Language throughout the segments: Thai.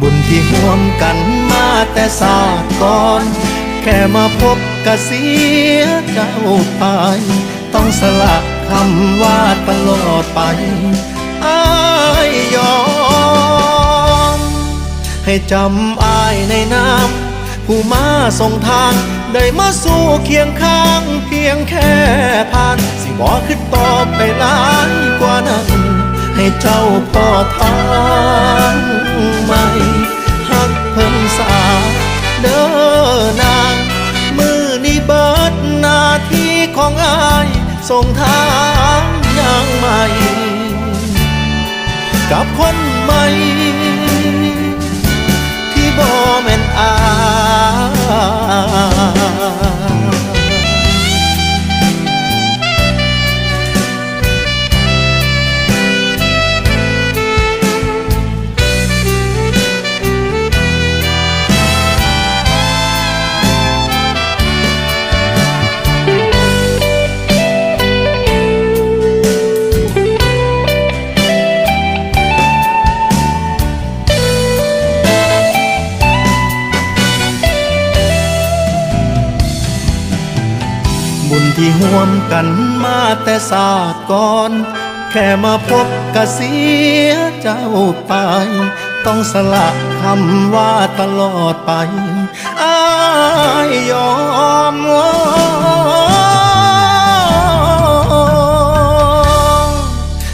บุญที่ห่วมกันมาแต่ศาสตร์ก่อน แค่มาพบกะเสียเจ้าไป ต้องสละคำว่าตลอดไปอายยอม ให้จำอายในน้ำผู้มาส่งทาง ได้มาสู้เคียงข้างเพียงแค่ผ่าน สิบอกขึ้นต่อไปหลายกว่านั้น ให้เจ้าพอทาง ของอายส่งทางอย่างใหม่ กับคนใหม่ ที่บ่แม่นอาย ที่ห่วมกันมาแต่ศาสตร์ก่อน แค่มาพบกะเสียเจ้าไป ต้องสละคำว่าตลอดไปอายยอม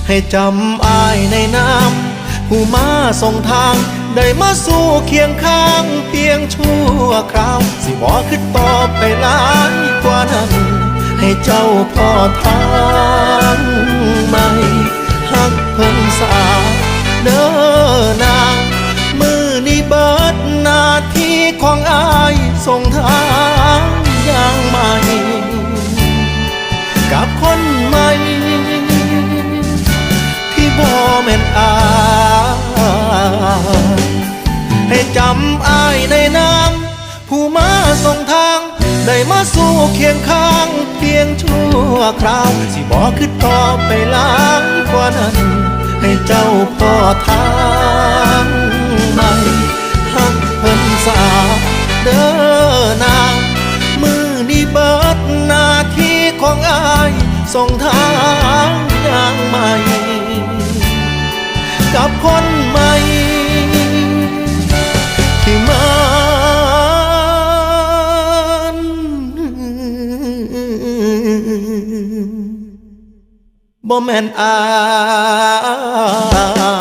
ให้จำอายในน้ำผู้มาส่งทางได้มาสู้เคียงข้างเพียงชั่วคราว สิบอขึ้นต่อไปหลายกว่านั้น ให้เจ้าพอทางใหม่หักเพิ่นสาเด้อนางมือนี้เบิดนาทีของอายส่งทางอย่างใหม่ กับคนใหม่ ที่บ่แม่นอายให้จำอายในน้ำผู้มาส่งทาง ได้มาสู้เคียงข้าง วคราว สิบอกขึ้นต่อไปหลายกว่านั้น ให้เจ้าพ่อทางใหม่หักเพิ่นสาเด้อนางมือนี้เบิดหน้าที่ของอายส่งทางอย่างใหม่ กับคนใหม่ บ่แม่นอาย